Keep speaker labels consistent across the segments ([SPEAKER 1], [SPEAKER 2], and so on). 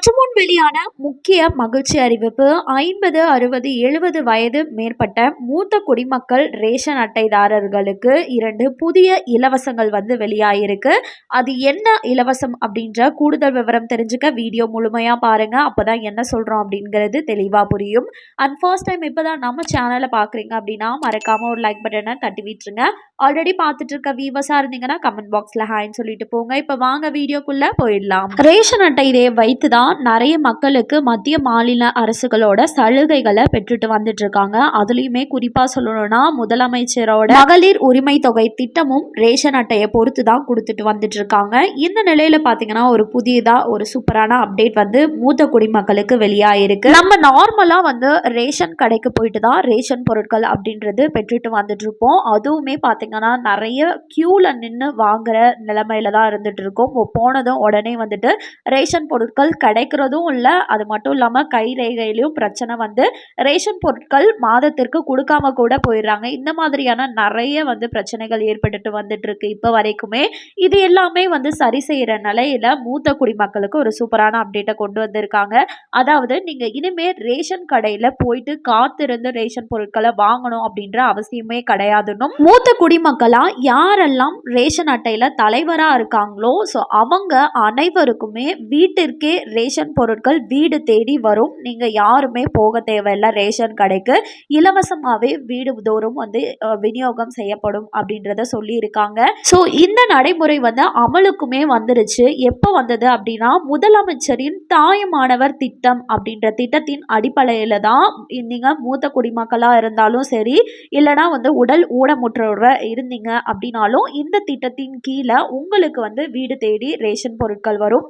[SPEAKER 1] சற்று முன் வெளியான முக்கிய மகிழ்ச்சி அறிவிப்பு ஐம்பது அறுபது எழுபது வயது மேற்பட்ட மூத்த குடிமக்கள் ரேஷன் அட்டைதாரர்களுக்கு இரண்டு புதிய இலவசங்கள் வந்து வெளியாயிருக்கு. அது என்ன இலவசம் அப்படின்ற கூடுதல் விவரம் தெரிஞ்சுக்க வீடியோ முழுமையாக பாருங்கள் அப்போ தான் என்ன சொல்கிறோம் அப்படிங்கிறது தெளிவாக புரியும். அண்ட் ஃபர்ஸ்ட் டைம் இப்போ தான் நம்ம சேனலை பார்க்குறீங்க அப்படின்னா மறக்காமல் ஒரு லைக் பட்டனை தட்டி விட்டுருங்க. ஆல்ரெடி பார்த்துட்டு இருக்க வீவர்ஸாக இருந்தீங்கன்னா கமெண்ட் பாக்ஸில் ஹாய்ன்னு சொல்லிட்டு போங்க. இப்போ வாங்க வீடியோக்குள்ளே போயிடலாம். ரேஷன் அட்டை இதை வைத்து தான் நிறைய மக்களுக்கு மத்திய மாநில அரசுகளோட சலுகைகளை பெற்றுட்டு வந்துட்டு இருக்காங்க. அதுலேயுமே குறிப்பாக சொல்லணும்னா முதலமைச்சரோட மகளிர் உரிமை தொகை திட்டமும் ரேஷன் அட்டையை பொறுத்து தான் கொடுத்துட்டு வந்துட்டு இருக்காங்க. இந்த நிலையில பார்த்தீங்கன்னா ஒரு புதியதாக ஒரு சூப்பரான அப்டேட் வந்து மூத்த குடிமக்களுக்கு வெளியாயிருக்கு. நம்ம நார்மலாக வந்து ரேஷன் கடைக்கு போயிட்டு தான் ரேஷன் பொருட்கள் அப்படின்றது பெற்றுட்டு வந்துட்டு இருப்போம். அதுவுமே பார்த்தீங்கன்னா நிறைய க்யூவில் நின்று வாங்குற நிலைமையில தான் இருந்துட்டு இருக்கோம். போனதும் உடனே வந்துட்டு ரேஷன் பொருட்கள் கடை கிடைக்கிறதும் இல்லை. அது மட்டும் இல்லாமல் கை ரேகையிலையும் பிரச்சனை வந்து ரேஷன் பொருட்கள் மாதத்திற்கு கொடுக்காம கூட போயிடுறாங்க. இந்த மாதிரியான நிறைய வந்து பிரச்சனைகள் ஏற்பட்டுட்டு வந்துட்டுருக்கு இப்போ வரைக்குமே. இது எல்லாமே வந்து சரி செய்கிற நிலையில் மூத்த குடிமக்களுக்கு ஒரு சூப்பரான அப்டேட்டை கொண்டு வந்திருக்காங்க. அதாவது நீங்கள் இனிமேல் ரேஷன் கடையில் போயிட்டு காத்திருந்து ரேஷன் பொருட்களை வாங்கணும் அப்படின்ற அவசியமே கிடையாதுன்னும் மூத்த குடிமக்களா யாரெல்லாம் ரேஷன் அட்டையில் தலைவராக இருக்காங்களோ ஸோ அவங்க அனைவருக்குமே வீட்டிற்கே ரேஷன் ரேஷன் பொருட்கள் வீடு தேடி வரும். நீங்கள் யாருமே போக தேவையில்ல ரேஷன் கடைக்கு. இலவசமாகவே வீடு தோறும் வந்து விநியோகம் செய்யப்படும் அப்படின்றத சொல்லியிருக்காங்க. ஸோ இந்த நடைமுறை வந்து அமலுக்குமே வந்துருச்சு. எப்போ வந்தது அப்படின்னா முதலமைச்சரின் தாயமானவர் திட்டம் அப்படின்ற திட்டத்தின் அடிப்படையில் தான் நீங்கள் மூத்த குடிமக்களாக இருந்தாலும் சரி இல்லைனா வந்து உடல் ஊனமுற்றோர இருந்தீங்க அப்படின்னாலும் இந்த திட்டத்தின் கீழே உங்களுக்கு வந்து வீடு தேடி ரேஷன் பொருட்கள் வரும்.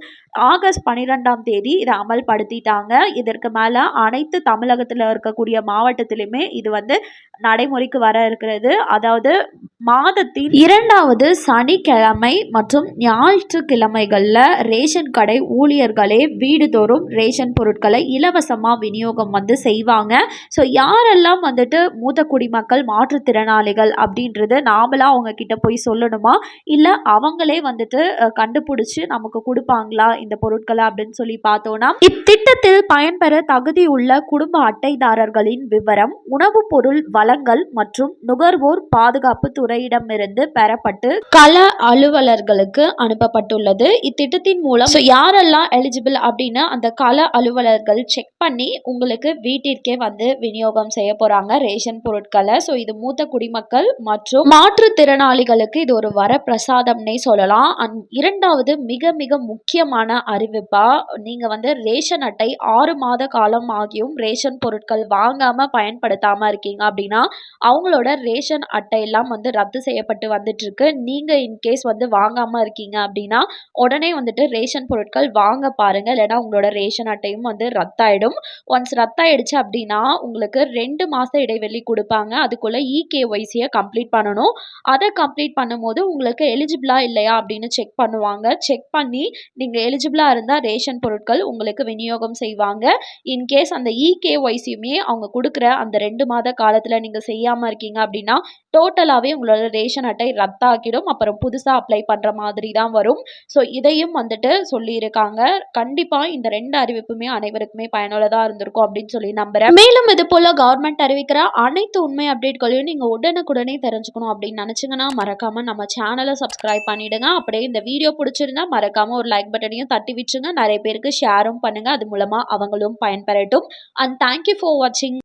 [SPEAKER 1] ஆகஸ்ட் பன்னிரெண்டாம் தேதி இதை அமல்படுத்திட்டாங்க. இதற்கு மேலே அனைத்து தமிழகத்தில் இருக்கக்கூடிய மாவட்டத்திலுமே இது வந்து நடைமுறைக்கு வர இருக்கிறது. அதாவது மாதத்தின் இரண்டாவது சனிக்கிழமை மற்றும் ஞாயிற்றுக்கிழமைகளில் ரேஷன் கடை ஊழியர்களே வீடுதோறும் ரேஷன் பொருட்களை இலவசமாக விநியோகம் வந்து செய்வாங்க. ஸோ யாரெல்லாம் வந்துட்டு மூத்த குடிமக்கள் மாற்றுத்திறனாளிகள் அப்படின்றது நாமளாக அவங்க கிட்ட போய் சொல்லணுமா? இல்லை அவங்களே வந்துட்டு கண்டுபிடிச்சி நமக்கு கொடுப்பாங்களா இந்த பொருட்களை அப்படின்னு சொல்லி சொல்லி பார்த்தோம்னா இத்திட்ட திட்டத்தில் பயன்பெற தகுதியுள்ள குடும்ப அட்டைதாரர்களின் விவரம் உணவுப் பொருள் வழங்கல் மற்றும் நுகர்வோர் பாதுகாப்பு துறையிடமிருந்து பெறப்பட்டு கள அலுவலர்களுக்கு அனுப்பப்பட்டுள்ளது. இத்திட்டத்தின் மூலம் யாரெல்லாம் எலிஜிபிள் அப்படின்னு அந்த கள அலுவலர்கள் செக் பண்ணி உங்களுக்கு வீட்டிற்கே வந்து விநியோகம் செய்ய போறாங்க. ரேஷன் பொருட்களை. ஸோ இது மூத்த குடிமக்கள் மற்றும் மாற்றுத்திறனாளிகளுக்கு இது ஒரு வரப்பிரசாதம்னே சொல்லலாம். அண்ட் இரண்டாவது மிக மிக முக்கியமான அறிவிப்பா நீங்க வந்து ரேஷன் அட்டை ஆறு மாத காலம் ஆகியும் ரேஷன் பொருட்கள் வாங்காம பயன்படுத்தாம இருக்கீங்க அப்படின்னா அவங்களோட ரேஷன் அட்டை எல்லாம் வந்து ரத்து செய்யப்பட்டு வந்துட்டு இருக்கு நீங்க இன்கேஸ் வந்து வாங்காம இருக்கீங்க அப்படின்னா உடனே வந்துட்டு ரேஷன் பொருட்கள் வாங்க பாருங்க. இல்லைன்னா உங்களோட ரேஷன் அட்டையும் வந்து ரத்தாயிடும். ஒன்ஸ் ரத்தாயிடுச்சு அப்படின்னா உங்களுக்கு ரெண்டு மாச இடைவெளி கொடுப்பாங்க. அதுக்குள்ள இகேஒய்சியை கம்ப்ளீட் பண்ணணும். அதை கம்ப்ளீட் பண்ணும்போது உங்களுக்கு எலிஜிபிளா இல்லையா அப்படின்னு செக் பண்ணுவாங்க. செக் பண்ணி நீங்க எலிஜிபிளா இருந்தா ரேஷன் பொருட்கள் உங்களுக்கு விநியோகம் செய்வாங்க. இன்கேஸ் அந்த இகேஒய்சியுமே அவங்க கொடுக்குற அந்த ரெண்டு மாத காலத்துல நீங்க செய்யாம இருக்கீங்க அப்படின்னா டோட்டலாகவே உங்களோட ரேஷன் அட்டை ரத்தாக்கிடும் அப்புறம் புதுசாக அப்ளை பண்ணுற மாதிரி தான் வரும். ஸோ இதையும் வந்துட்டு சொல்லியிருக்காங்க. கண்டிப்பாக இந்த ரெண்டு அறிவிப்புமே அனைவருக்குமே பயனுள்ளதாக இருந்திருக்கும் அப்படின்னு சொல்லி நம்புறேன். மேலும் இது போல் கவர்மெண்ட் அறிவிக்கிற அனைத்து உண்மை அப்டேட்களையும் நீங்கள் உடனுக்குடனே தெரிஞ்சுக்கணும் அப்படின்னு நினச்சிங்கன்னா மறக்காமல் நம்ம சேனலை சப்ஸ்கிரைப் பண்ணிவிடுங்க அப்படியே இந்த வீடியோ பிடிச்சிருந்தா மறக்காமல் ஒரு லைக் பட்டனையும் தட்டி விட்டுருங்க. நிறைய பேருக்கு ஷேரும் பண்ணுங்கள் அது மூலமாக அவங்களும் பயன்பெறட்டும். அண்ட் தேங்க்யூ ஃபார் வாட்சிங்